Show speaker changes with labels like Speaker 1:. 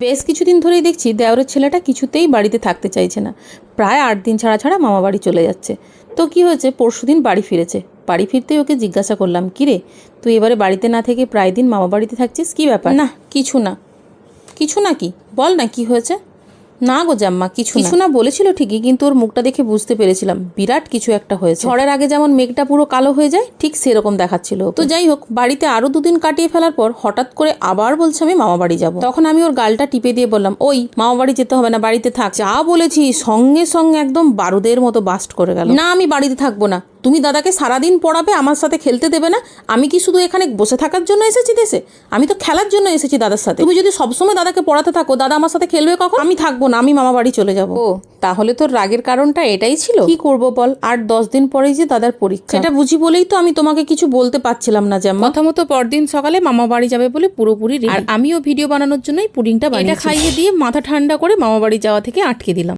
Speaker 1: বেশ কিছুদিন ধরেই দেখছি দেওরের ছেলেটা কিছুতেই বাড়িতে থাকতে চাইছে না। প্রায় আট দিন ছাড়া ছাড়া মামা বাড়ি চলে যাচ্ছে। তো কি হয়েছে? পরশু দিন বাড়ি ফিরেছে। বাড়ি ফিরতেই ওকে জিজ্ঞাসা করলাম কিরে তুই এবারে বাড়িতে না থেকে প্রায় দিন মামা বাড়িতে থাকছিস? কী ব্যাপার? না, কিছু না। কিছু না কি? বল না, কি হয়েছে? না গো জাম্মা কিছু কিছু না বলেছিল ঠিকই কিন্তু ওর মুখটা দেখে বুঝতে পেরেছিলাম। বিরাট কিছু একটা হয়েছে। ঝড়ের আগে যেমন মেঘটা পুরো কালো হয়ে যায় ঠিক সেরকম দেখাচ্ছিল তো যাই হোক বাড়িতে আরও দুদিন কাটিয়ে ফেলার পর হঠাৎ করে আবার বলছে আমি মামা বাড়ি যাব। তখন আমি ওর গালটা টিপে দিয়ে বললাম ওই মামা বাড়ি যেতে হবে না বাড়িতে থাক। যা বলেছি সঙ্গে সঙ্গে একদম বারুদের মতো বাস্ট করে গেল। না আমি বাড়িতে থাকব না। তুমি দাদাকে সারাদিন পড়াবে আমার সাথে খেলতে দেবে না। আমি কি শুধু এখানে বসে থাকার জন্য এসেছি দেশে? আমি তো খেলার জন্য এসেছি দাদার সাথে। তুমি যদি সবসময় দাদাকে পড়াতে থাকো দাদা আমার সাথে খেলবে কখন? আমি থাকব না আমি মামা বাড়ি চলে যাব। ও তাহলে তোর রাগের কারণটা এটাই ছিল? কি করব বল? আর দশ দিন পরেই যে দাদার পরীক্ষা। সেটা বুঝি বলেই তো আমি তোমাকে কিছু বলতে পারছিলাম না জাম্মা। কথা মতো পরদিন সকালে মামা বাড়ি যাবে বলে পুরোপুরি আর আমিও ভিডিও বানানোর জন্যই পুডিংটা বানিয়ে খাইয়ে দিয়ে মাথা ঠান্ডা করে মামা বাড়ি যাওয়া থেকে আটকে দিলাম।